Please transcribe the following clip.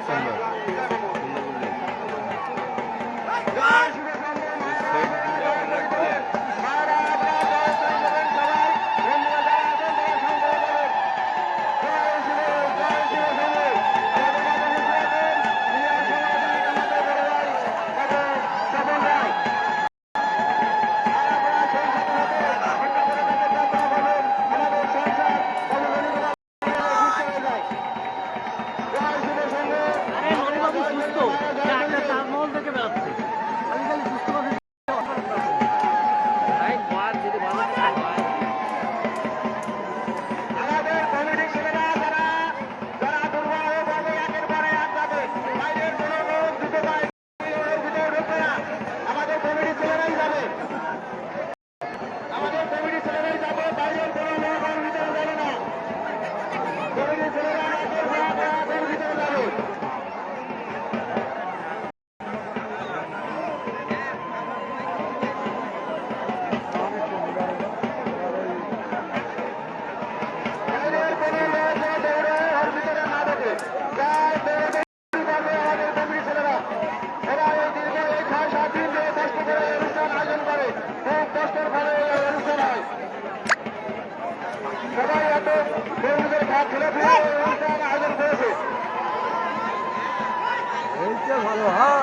fondo. ভালো হয়।